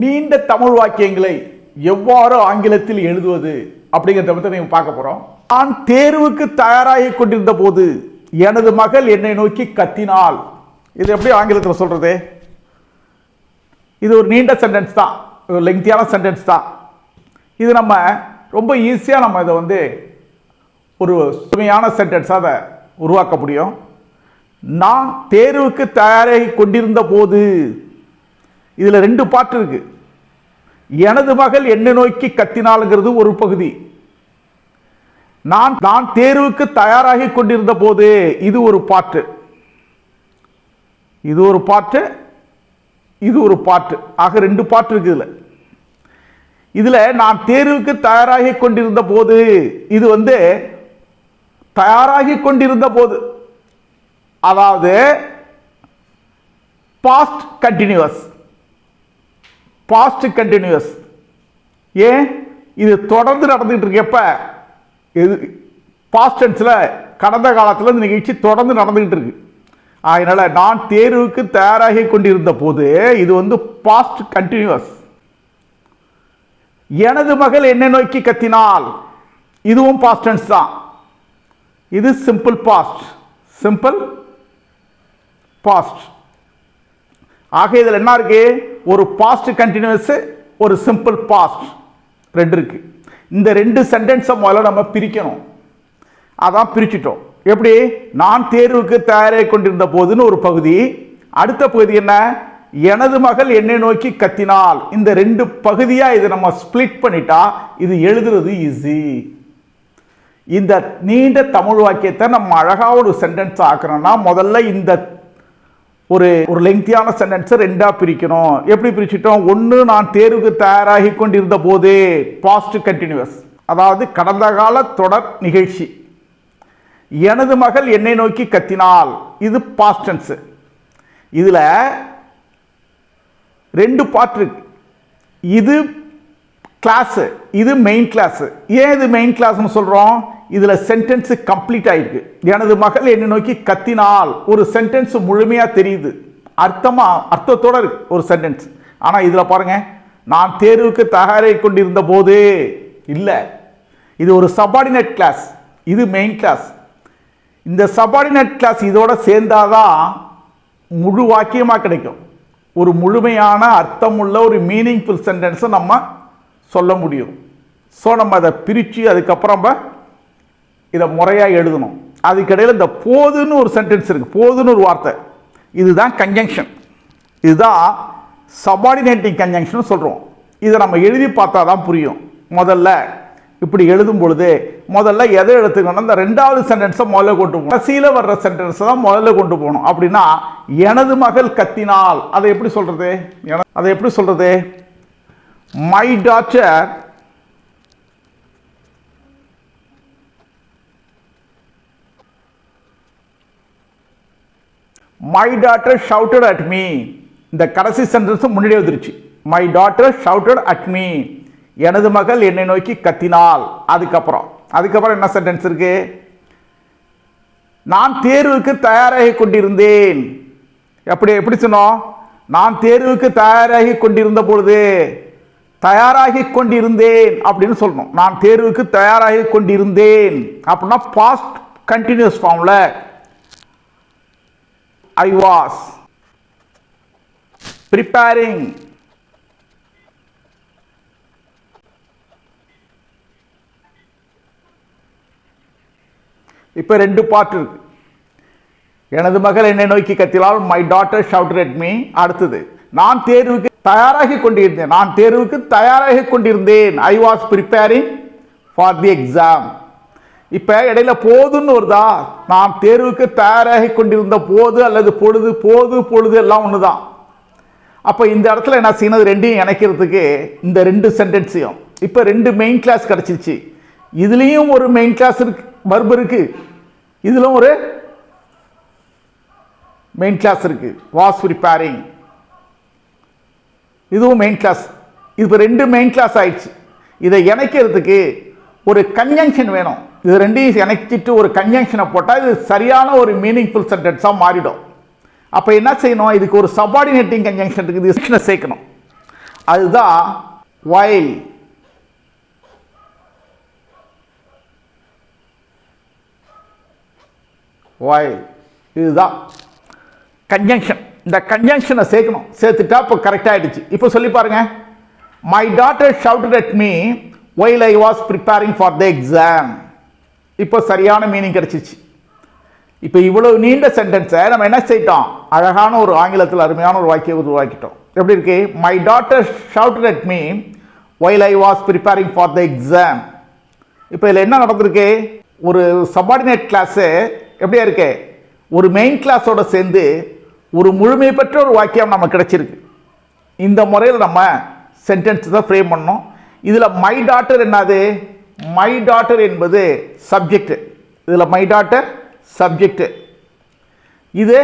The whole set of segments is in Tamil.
நீண்ட தமிழ் வாக்கியங்களை எவ்வாறு ஆங்கிலத்தில் எழுதுவது அப்படிங்கிறத பற்றி நீங்கள் பார்க்க போகிறோம் நான் தேர்வுக்கு தயாராகி கொண்டிருந்த போது எனது மகள் என்னை நோக்கி கத்தினாள். இது எப்படி ஆங்கிலத்தில் சொல்கிறது இது ஒரு நீண்ட சென்டென்ஸ் தான். ஒரு லெங்க்தியான சென்டென்ஸ் தான். இது நம்ம ரொம்ப ஈஸியாக நம்ம இதை வந்து ஒரு சுமையான சென்டென்ஸாக அதை உருவாக்க முடியும். நான் தேர்வுக்கு தயாராகி கொண்டிருந்த போது இதில் ரெண்டு பாட்டு இருக்கு. எனது மகள் என்னை நோக்கி கத்தினாளுங்கிறது ஒரு பகுதி. நான் நான் தேர்வுக்கு தயாராகி கொண்டிருந்த போது இது ஒரு பாட்டு இது ஒரு பாட்டு இது ஒரு பாட்டு ஆக ரெண்டு பாட்டு இருக்கு இதில். இதில் நான் தேர்வுக்கு தயாராகி கொண்டிருந்த போது இது வந்து தயாராகி கொண்டிருந்த போது. அதாவது பாஸ்ட் கண்டினியூஸ் பாஸ்ட் கண்டினியூஸ் ஏன்? இது தொடர்ந்து நடந்துகிட்டு இருக்கப்ப இது பாஸ்ட் டென்ஸில் கடந்த காலத்தில் இந்த நிகழ்ச்சி தொடர்ந்து நடந்துகிட்டு இருக்கு அதனால் நான் தேர்வுக்கு தயாராகி கொண்டிருந்த போது இது வந்து பாஸ்ட் கண்டினியூஸ் எனது மகள் என்னை நோக்கி கத்தினால் இதுவும் பாஸ்ட் டென்ஸ் தான். இது சிம்பிள் பாஸ்ட் சிம்பிள் பாஸ்ட் ஆக இதில் என்ன இருக்குது ஒரு பாஸ்ட் கண்டினியூஸு ஒரு சிம்பிள் பாஸ்ட் ரெண்டு இருக்குது இந்த ரெண்டு சென்டென்ஸை முதல்ல நம்ம பிரிக்கணும். அதான் பிரிச்சிட்டோம். எப்படி? நான் தேர்வுக்கு தயாராகி கொண்டிருந்த போதுன்னு ஒரு பகுதி. அடுத்த பகுதி என்ன? எனது மகள் என்னை நோக்கி கத்தினாள் இந்த ரெண்டு பகுதியாக இதை நம்ம ஸ்பிளிட் பண்ணிட்டா இது எழுதுறது ஈஸி இந்த நீண்ட தமிழ் வாக்கியத்தை நம்ம அழகாக ஒரு சென்டென்ஸ் ஆக்கணும்னா முதல்ல இந்த ஒரு ஒரு லெங்க்தியான சென்டென்ஸை ரெண்டாக பிரிக்கணும். எப்படி பிரிச்சிட்டோம்? ஒன்று நான் தேர்வுக்கு தயாராகி கொண்டிருந்த போது பாஸ்ட் கண்டினியூஸ் அதாவது கடந்த கால தொடர் நிகழ்ச்சி. எனது மகள் என்னை நோக்கி கத்தினாள் இது பாஸ்ட் இதில் ரெண்டு பாட்டு இருக்கு. இது கிளாஸு இது மெயின் கிளாஸு ஏன் இது மெயின் கிளாஸ்னு சொல்கிறோம் இதில் சென்டென்ஸு கம்ப்ளீட் ஆகிருக்கு எனது மகள் என்னை நோக்கி கத்தினால். ஒரு சென்டென்ஸ் முழுமையாக தெரியுது. அர்த்தமாக அர்த்தத்தோட இருக்கு ஒரு சென்டென்ஸ் ஆனால் இதில் பாருங்க நான் தேர்வுக்கு தயாராகி கொண்டிருந்த போது இல்லை. இது ஒரு சபார்டினேட் கிளாஸ் இது மெயின் கிளாஸ் இந்த சபார்டினேட் கிளாஸ் இதோட சேர்ந்தாதான் முழு வாக்கியமாக கிடைக்கும். ஒரு முழுமையான அர்த்தமுள்ள ஒரு மீனிங்ஃபுல் சென்டென்ஸை நம்ம சொல்ல முடியும். ஸோ நம்ம அதை பிரித்து அதுக்கப்புறம் இதை முறையாக எழுதணும். அதுக்கிடையில் இந்த போதுன்னு ஒரு சென்டென்ஸ் இருக்குது போதுன்னு ஒரு வார்த்தை. இதுதான் கன்ஜங்ஷன் இதுதான் சபார்டினேட்டிங் கன்ஜங்ஷன் சொல்கிறோம் இதை நம்ம எழுதி பார்த்தா தான் புரியும். முதல்ல இப்படி எழுதும் பொழுது முதல்ல எதை எடுத்துக்கணும் இந்த ரெண்டாவது சென்டென்ஸை முதல்ல கொண்டு போகணும். கடைசியில் வர்ற சென்டென்ஸை தான் முதல்ல கொண்டு போகணும். அப்படின்னா எனது மகள் கத்தினால். அதை எப்படி சொல்கிறது என- அதை எப்படி சொல்கிறது my daughter my daughter shouted at me இந்த கடைசி சென்டென்ஸ் முன்னாடி வந்துருச்சு. My daughter shouted at me எனது மகள் என்னை நோக்கி கத்தினாள். அதுக்கப்புறம் அதுக்கப்புறம் என்ன சென்டென்ஸ் இருக்கு? நான் தேர்வுக்கு தயாராகி கொண்டிருந்தேன். எப்படி எப்படி சொன்னோம்? நான் தேர்வுக்கு தயாராகி கொண்டிருந்த பொழுது தயாராகி கொண்டிருந்தேன் அப்படின்னு சொல்லணும். நான் தேர்வுக்கு தயாராகி கொண்டிருந்தேன். அப்படின்னா பாஸ்ட் கண்டினியூஸ் ஃபார்மில் ஐ வாஸ் ப்ரிப்பேரிங் இப்போ ரெண்டு பாட்டு இருக்கு. எனது மகள் என்னை நோக்கி கத்தினால் மை டாட்டர் ஷவுட் ரெட்மி அடுத்தது நான் தேர்வுக்கு தயாராகி கொண்டிருந்தேன். நான் தேர்வுக்கு தயாராகி கொண்டிருந்தேன். I was preparing for the exam இப்போ இடையில போதுன்னு வருதா நான் தேர்வுக்கு தயாராகி கொண்டிருந்த போது அல்லது பொழுது போது பொழுது எல்லாம் ஒன்று தான் அப்போ இந்த இடத்துல என்ன செய்யணும் ரெண்டையும் இணைக்கிறதுக்கு இந்த ரெண்டு சென்டென்ஸையும் இப்போ ரெண்டு மெயின் கிளாஸ் கிடச்சிருச்சு. இதுலேயும் ஒரு மெயின் கிளாஸ் இருக்கு வர்பு இருக்கு. இதிலும் ஒரு மெயின் கிளாஸ் இருக்குது வாஸ் ப்ரிப்பேரிங் இதுவும் மெயின் கிளாஸ் இப்போ ரெண்டு மெயின் கிளாஸ் ஆயிடுச்சு. இதை இணைக்கிறதுக்கு ஒரு கன்ஜங்ஷன் வேணும். இது ரெண்டையும் இணைச்சிட்டு ஒரு கன்ஜங்ஷனை போட்டால் இது சரியான ஒரு மீனிங்ஃபுல் சென்டென்ஸாக மாறிடும். அப்போ என்ன செய்யணும்? இதுக்கு ஒரு சபார்டினேட்டிங் கன்ஜங்ஷன் இருக்குது இது சேர்க்கணும். அதுதான் வயல் வயல் இதுதான் கன்ஜங்ஷன் இந்த கன்ஜங்ஷனை சேர்க்கணும். சேர்த்துட்டா இப்போ கரெக்டாகிடுச்சு இப்போ சொல்லி பாருங்கள் my daughter shouted at me while I was preparing for the exam இப்போ சரியான மீனிங் கிடச்சிச்சு. இப்போ இவ்வளவு நீண்ட சென்டென்ஸை நம்ம என்ன செய்யிட்டோம் அழகான ஒரு ஆங்கிலத்தில் அருமையான ஒரு வாக்கியம் உருவாக்கிட்டோம். எப்படி இருக்கு? My daughter shouted at me while I was preparing for the exam இப்போ இதில் என்ன நடந்திருக்கு? ஒரு சபார்டினேட் கிளாஸு எப்படியா இருக்கு? ஒரு மெயின் கிளாஸோட சேர்ந்து ஒரு முழுமை பெற்ற ஒரு வாக்கியம் நமக்கு கிடைச்சிருக்கு. இந்த முறையில் நம்ம சென்டென்ஸ் தான் ஃப்ரேம் பண்ணோம் இதில் மை டாட்டர் என்னது? மை டாட்டர் என்பது சப்ஜெக்ட் இதில் மை டாட்டர் சப்ஜெக்ட் இது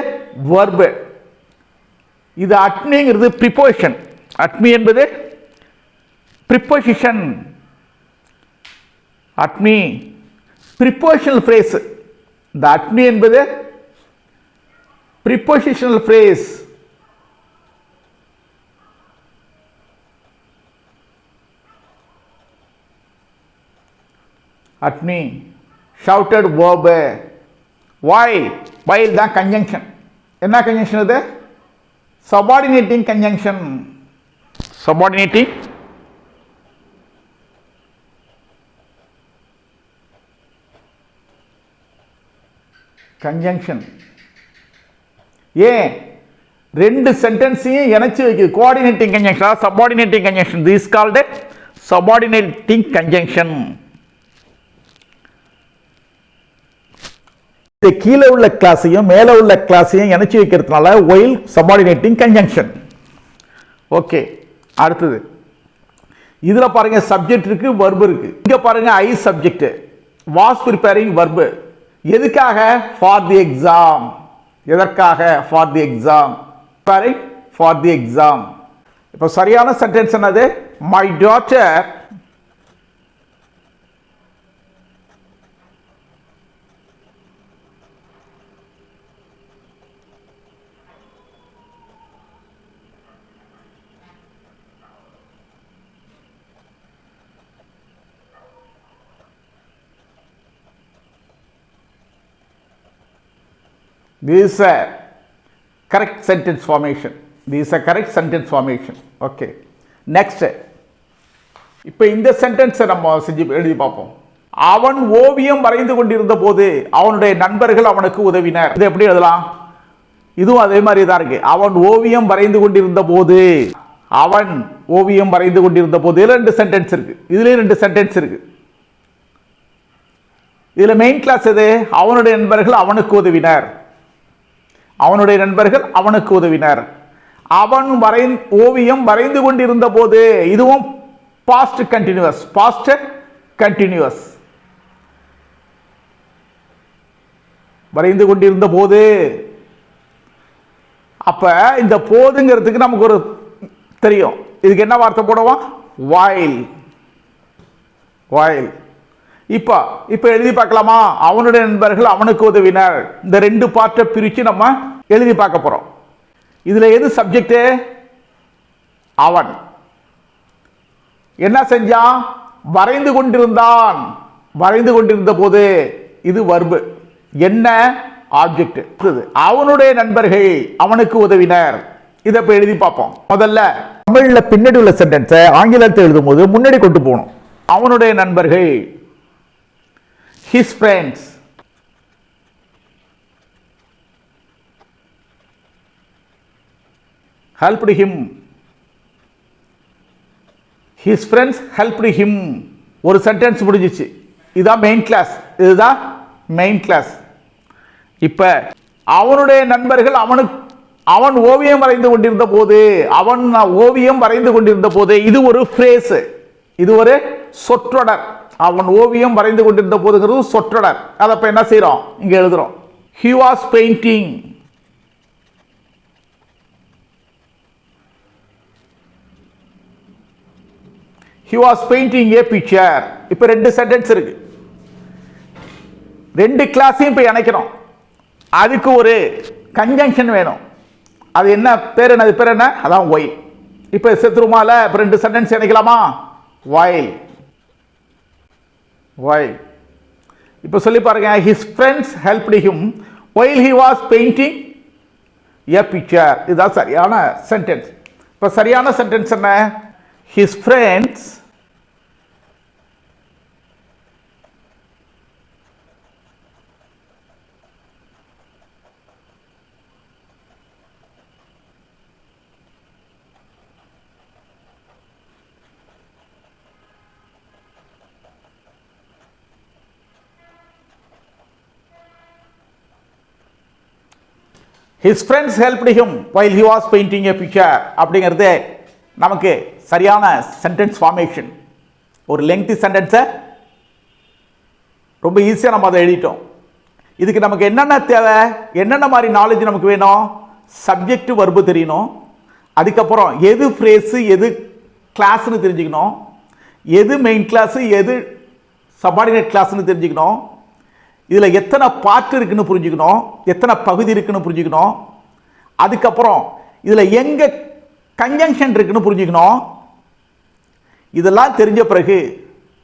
வர்பு இது அட்மிங்கிறது ப்ரிப்போசிஷன் அட்மி என்பது ப்ரிப்போசிஷன் அட்மி ப்ரிப்போஷனல் ஃப்ரேஸ் இந்த அட்மி என்பது prepositional phrase அட்மி shouted verb. While while தான் கன்ஜங்ஷன் என்ன கன்ஜங்ஷன் இது சபார்டினேட்டிங் கன்ஜங்ஷன் சபார்டினேட்டிங் கன்ஜங்ஷன் ஏன்? ரெண்டு சென்டென்ஸையும் இணைச்சி வைக்குது. Coordinating conjunction subordinating conjunction this called subordinating conjunction இந்த கீழே உள்ள கிளாஸையும் மேலே உள்ள கிளாஸையும் இணைச்சி வைக்கிறதுனால ஒயில் சபார்டினேட்டிங் கன்ஜங்ஷன் ஓகே அடுத்தது. இதில் பாருங்கள் சப்ஜெக்ட் இருக்கு வர்பு இருக்கு. இங்கே பாருங்க I subject was preparing verb எதுக்காக? ஃபார் தி எக்ஸாம் எதற்காக for the exam for the exam இப்போ சரியான சென்டென்ஸ் என்னது? My daughter This is a correct sentence formation. This is a correct sentence formation. Okay. Next. இப்போ இந்த சென்டென்ஸை நம்ம செஞ்சு எழுதி பார்ப்போம் அவன் ஓவியம் வரைந்து கொண்டிருந்த போது அவனுடைய நண்பர்கள் அவனுக்கு உதவினர் இது எப்படி எழுதலாம் இதுவும் அதே மாதிரி தான் இருக்கு அவன் ஓவியம் வரைந்து கொண்டிருந்த போது அவன் ஓவியம் வரைந்து கொண்டிருந்த போது ரெண்டு சென்டென்ஸ் இருக்கு இதுலேயும் ரெண்டு சென்டென்ஸ் இருக்கு இதில் மெயின் கிளாஸ் எது அவனுடைய நண்பர்கள் அவனுக்கு உதவினர் அவனுடைய நண்பர்கள் அவனுக்கு உதவினர். அவன் வரை ஓவியம் வரைந்து கொண்டிருந்த போது இதுவும் பாஸ்ட் கண்டினியூஸ் பாஸ்ட் கண்டினியூஸ் வரைந்து கொண்டிருந்த போது அப்ப இந்த போதுங்கிறதுக்கு நமக்கு ஒரு தெரியும். இதுக்கு என்ன வார்த்தை போடுவோம்? வாயில் வாயில் இப்போ இப்போ எழுதி பார்க்கலாமா? அவனுடைய நண்பர்கள் அவனுக்கு உதவினர். இந்த ரெண்டு பார்ட்டை பிரித்து நம்ம எழுதி பார்க்க போறோம். இதுல எது சப்ஜெக்ட் அவன். என்ன செஞ்சான் வரைந்து கொண்டிருந்தான். வரைந்து கொண்டிருந்த போது இது வர்பு என்ன ஆப்ஜெக்ட் அவனுடைய நண்பர்கள் அவனுக்கு உதவினர். இதை இப்போ எழுதி பார்ப்போம். முதல்ல தமிழில் பின்னாடி உள்ள சென்டென்ஸை ஆங்கிலத்தில் எழுதும் போது முன்னாடி கொண்டு போகணும். அவனுடைய நண்பர்கள் his friends. Helped him. His friends helped him. ஒரு சென்டென்ஸ் முடிஞ்சிச்சு. இதுதான் மெயின் கிளாஸ் இதுதான் மெயின் கிளாஸ் இப்போ அவனுடைய நண்பர்கள் அவனுக்கு அவன் ஓவியம் வரைந்து கொண்டிருந்த போது அவன் ஓவியம் வரைந்து கொண்டிருந்த போது இது ஒரு ஃப்ரேஸு இது ஒரு சொற்றொடர். அவன் ஓவியம் வரைந்து கொண்டிருந்த போதுங்கிறது சொற்றொடர். அதை இப்ப என்ன செய்கிறோம் இங்கே எழுதுகிறோம் he was painting he was painting a picture இப்போ ரெண்டு சென்டென்ஸ் இருக்கு. ரெண்டு கிளாஸையும் இப்போ இணைக்கிறோம் அதுக்கு ஒரு கன்ஜங்ஷன் வேணும். அது என்ன? பேர் என்ன? அது பேர் என்ன? அதான் ஒய் இப்போ செத்துருமால இப்போ ரெண்டு சென்டென்ஸ் இணைக்கலாமா ஒய் வைல் இப்போ சொல்லி பாருங்க his friends help him while he was painting a picture இதுதான் சரியான சென்டென்ஸ் இப்போ சரியான சென்டென்ஸ் என்ன? His friends his friends helped him while he was painting a picture அப்படிங்கிறது நமக்கு சரியான சென்டென்ஸ் ஃபார்மேஷன் ஒரு லெங்க்தி சென்டென்ஸை ரொம்ப ஈஸியாக நம்ம அதை எழுதிட்டோம். இதுக்கு நமக்கு என்னென்ன தேவை? என்னென்ன மாதிரி நாலேஜ் நமக்கு வேணும்? சப்ஜெக்ட் வர்பு தெரியணும். அதுக்கப்புறம் எது ஃப்ரேஸு எது கிளாஸ்னு தெரிஞ்சுக்கணும். எது மெயின் கிளாஸு எது சபார்டினேட் கிளாஸ்னு தெரிஞ்சுக்கணும். இதில் எத்தனை பார்ட் இருக்குன்னு புரிஞ்சுக்கணும்? எத்தனை பகுதி இருக்குன்னு புரிஞ்சுக்கணும்? அதுக்கப்புறம் இதில் எங்கே கன்ஜங்ஷன் இருக்குன்னு புரிஞ்சுக்கணும்? இதெல்லாம் தெரிஞ்ச பிறகு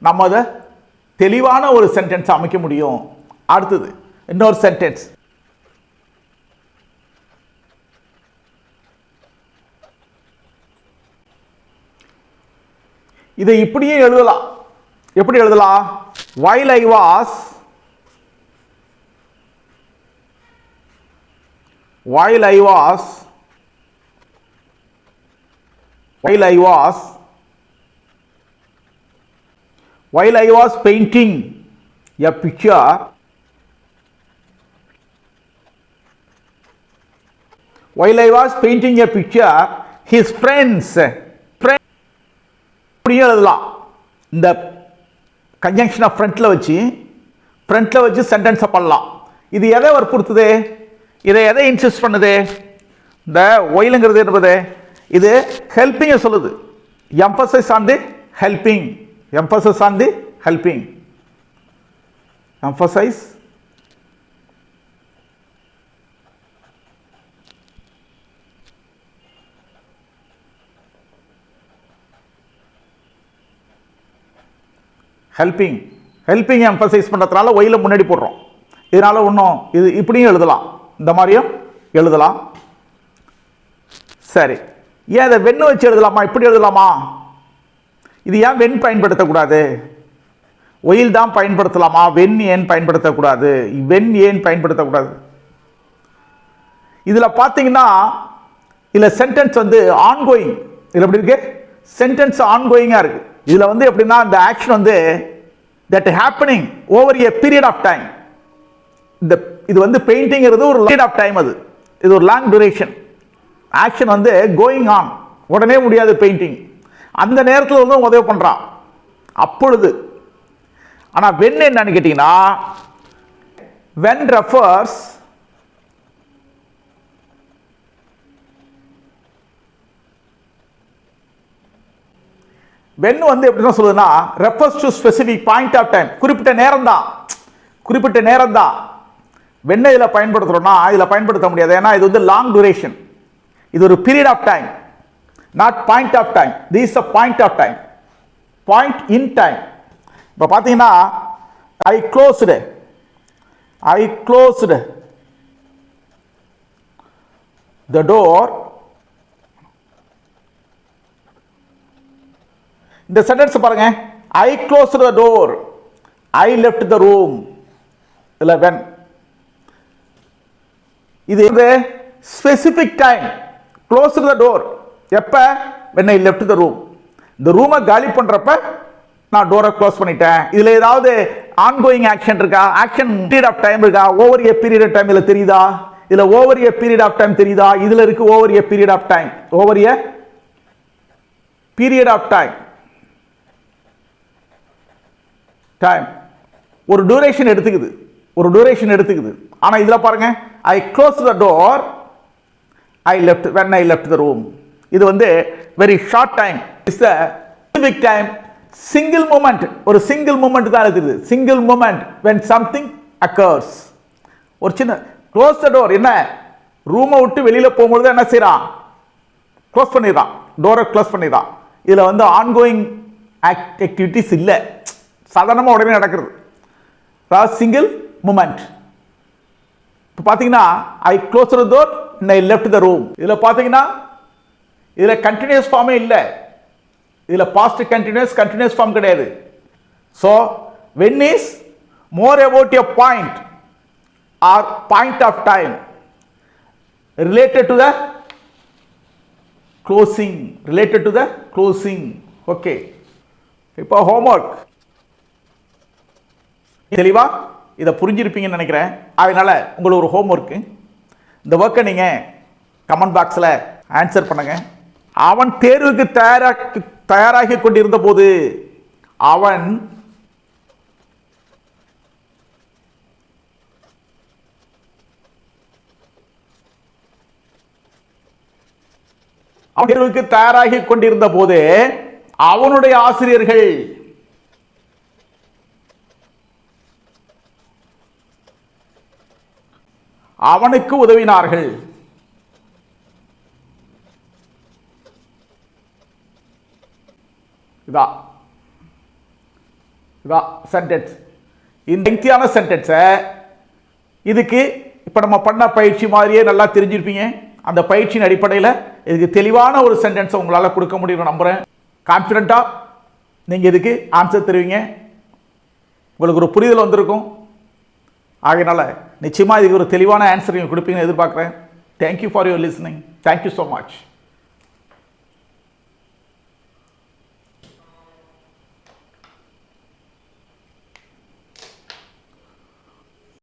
நம்ம அதை தெளிவான ஒரு சென்டென்ஸ் அமைக்க முடியும். அடுத்தது இன்னொரு சென்டென்ஸ் இதை இப்படியே எழுதலாம். எப்படி எழுதலாம்? While I was while I was while I was while I was painting a picture while I was painting a picture his friends அப்படியும் எழுதலாம் இந்த கன்ஜங்ஷனை ஃப்ரண்ட்டில் வச்சு ஃப்ரண்ட்டில் வச்சு சென்டென்ஸை பண்ணலாம் இது எதை வற்புறுத்துது இதை எதை இன்சிஸ்ட் பண்ணுது? இந்த ஒயிலுங்கிறது என்பது இது ஹெல்பிங்கை சொல்லுது. Emphasise on the helping emphasise on the helping emphasise helping helping emphasise பண்ணுறதுனால ஒயில முன்னாடி போடுறோம். இதனால் ஒன்றும் இது இப்படியும் எழுதலாம். இந்த மாதிரியும் எழுதலாம். சரி. ஏன் இதை வெண்ணு வச்சு எழுதலாமா? இப்படி எழுதலாமா? இது ஏன் வெண் பயன்படுத்தக்கூடாது? ஒயில் தான் பயன்படுத்தலாமா? வெண் ஏன் பயன்படுத்தக்கூடாது? வெண் ஏன் பயன்படுத்தக்கூடாது? இதில் பார்த்தீங்கன்னா இதில் சென்டென்ஸ் வந்து ஆன்கோயிங் இதில் எப்படி இருக்கு? சென்டென்ஸ் ஆன்கோயிங்காக இருக்கு. இதில் வந்து எப்படின்னா இந்த ஆக்ஷன் வந்து that happening over a period of time இந்த இது வந்து பெயிண்டிங்கிறது ஒரு லைட் ஆஃப் டைம் அது. இது ஒரு லாங் டியூரேஷன் ஆக்ஷன் வந்து கோயிங் ஆன் உடனே முடியாது பெயிண்டிங் அந்த நேரத்தில் வந்து உதவி பண்ணுறான் அப்பொழுது ஆனால் வென் என்னன்னு கேட்டிங்கன்னா வென் ரெஃபர்ஸ் வென் வந்து எப்படி சொல்லுதுன்னா refers to specific point of time குறிப்பிட்ட நேரம் தான் குறிப்பிட்ட நேரம் தான் வெண்ணெயில் இதில் பயன்படுத்துகிறோம்னா இதில் பயன்படுத்த முடியாது. ஏன்னா இது வந்து லாங் டூரேஷன் இது ஒரு period of time not point of time this a point of time point in time இப்போ பார்த்தீங்கன்னா I closed I closed the door இந்த சென்டென்ஸ் பாருங்க. I close the door I left the room இல்லை வென் இது வந்து specific time close the door எப்போ? When I left the room இந்த ரூமை காலி பண்ணுறப்ப நான் டோரை க்ளோஸ் பண்ணிட்டேன். இதில் ஏதாவது ஆன்கோயிங் ஆக்ஷன் இருக்கா? ஆக்ஷன் பீரியட் ஆஃப் டைம் இருக்கா? Over a period of time இதில் தெரியுதா? இதில் over a period of time தெரியுதா? இதில் இருக்கு over a period of time over a period of time time ஒரு டூரேஷன் எடுத்துக்குது. ஒரு டூரேஷன் எடுத்துக்குது. ஆனால் இதில் பாருங்கள் I close the door I left when I left the room இது வந்து very short time it's a specific time single moment ஒரு சிங்கிள் மூமெண்ட் தான் இருக்குது. Single moment when something occurs ஒரு சின்ன க்ளோஸ் த டோர் என்ன? ரூமை விட்டு வெளியில் போகும்பொழுது என்ன செய்கிறான் க்ளோஸ் பண்ணிடுறான். டோரை க்ளோஸ் பண்ணிடுறான். இதில் வந்து ஆன்கோயிங் ஆக்டிவிட்டிஸ் இல்லை. சாதாரணமாக உடனே நடக்கிறது. அதாவது சிங்கிள் மூமெண்ட் இப்போ பார்த்தீங்கன்னா I close the door I left the room இதில் பார்த்தீங்கன்னா இதில் கண்டினியூஸ் ஃபார்மே இல்லை. இதில் பாஸ்ட் கண்டினியூஸ் கண்டினியூஸ் ஃபார்ம் கிடையாது. So when is more about a point or point of time related to the closing related to the closing okay இப்போ ஹோம்ஒர்க் தெளிவா? இதை புரிஞ்சிருப்பீங்கன்னு நினைக்கிறேன். அதனால உங்களுக்கு ஒரு ஹோம் ஒர்க்கு இந்த ஒர்க்கை நீங்கள் கமெண்ட் பாக்ஸில் ஆன்சர் பண்ணுங்க. அவன் தேர்வுக்கு தயாராக தயாராகி கொண்டிருந்த போது அவன் அவன் தேர்வுக்கு தயாராகி கொண்டிருந்த போது அவனுடைய ஆசிரியர்கள் அவனுக்கு உதவினார்கள். இதா. இதா சென்டென்ஸ் இந்த லெங்க்தியான சென்டென்ஸை இதுக்கு இப்போ நம்ம பண்ண பயிற்சி மாதிரியே நல்லா தெரிஞ்சிருப்பீங்க. அந்த பயிற்சியின் அடிப்படையில் இதுக்கு தெளிவான ஒரு சென்டென்ஸை உங்களால் கொடுக்க முடியும் நம்புகிறேன் கான்ஃபிடண்ட்டாக நீங்கள் இதுக்கு ஆன்சர் தருவீங்க. உங்களுக்கு ஒரு புரிதல் வந்திருக்கும். ஆகையினால நிச்சயமாக இதுக்கு ஒரு தெளிவான ஆன்சர் நீங்கள் கொடுப்பீங்கன்னு எதிர்பார்க்குறேன். Thank you for your listening thank you so much